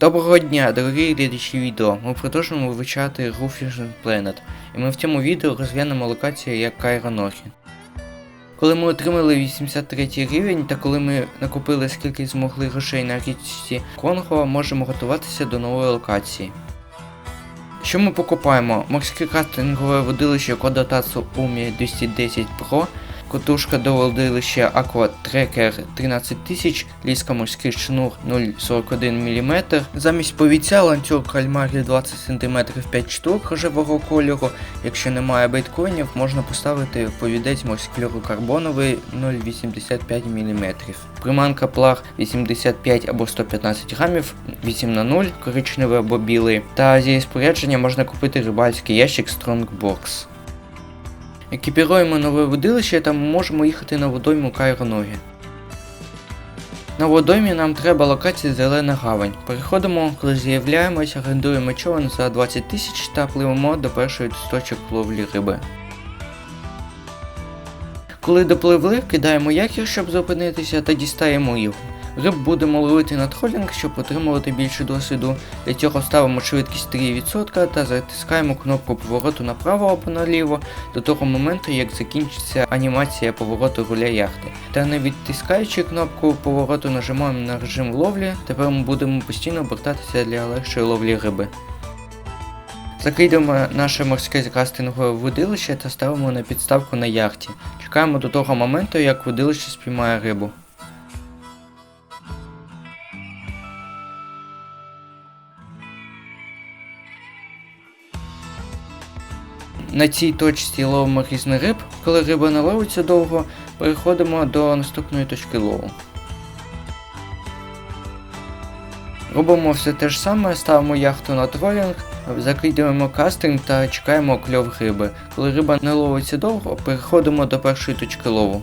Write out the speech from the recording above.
Доброго дня, дорогі глядачі відео. Ми продовжуємо вивчати гру Fusion Planet, і ми в цьому відео розглянемо локацію як Кайронохі. Коли ми отримали 83 рівень та коли ми накопили скільки змогли грошей на річці Конго, можемо готуватися до нової локації. Що ми покупаємо? Морське кастингове водилище Кодотацу Умі 210 Pro, Котушка до водилища Tracker 13000, ліска морський шнур 0,41 мм. Замість повіця ланцюг кальмарів 20 см 5 штук рожевого кольору. Якщо немає бейткоїнів, можна поставити повідець морський карбоновий 0,85 мм. Приманка плаг 85 або 115 грамів, 8 на 0, коричневий або білий. Та зі спорядження можна купити рибальський ящик Strongbox. Екіпіруємо нове водилище та можемо їхати на водойму Кайроногі. На водоймі нам треба локація Зелена Гавань. Переходимо, коли з'являємось, орендуємо човен за 20 тисяч та пливемо до першої точок ловлі риби. Коли допливли, кидаємо якір, щоб зупинитися, та дістаємо його. Риб будемо ловити на тролінг, щоб отримувати більше досвіду. Для цього ставимо швидкість 3% та затискаємо кнопку повороту направо або наліво до того моменту, як закінчиться анімація повороту руля яхти. Та не відтискаючи кнопку повороту, нажимаємо на режим ловлі. Тепер ми будемо постійно обертатися для легшої ловлі риби. Закидуємо наше морське кастингове водилище та ставимо на підставку на яхті. Чекаємо до того моменту, як водилище спіймає рибу. На цій точці ловимо різних риб. Коли риба не ловиться довго, переходимо до наступної точки лову. Робимо все те ж саме, ставимо яхту на тролінг, закидуємо кастинг та чекаємо кльов риби. Коли риба не ловиться довго, переходимо до першої точки лову.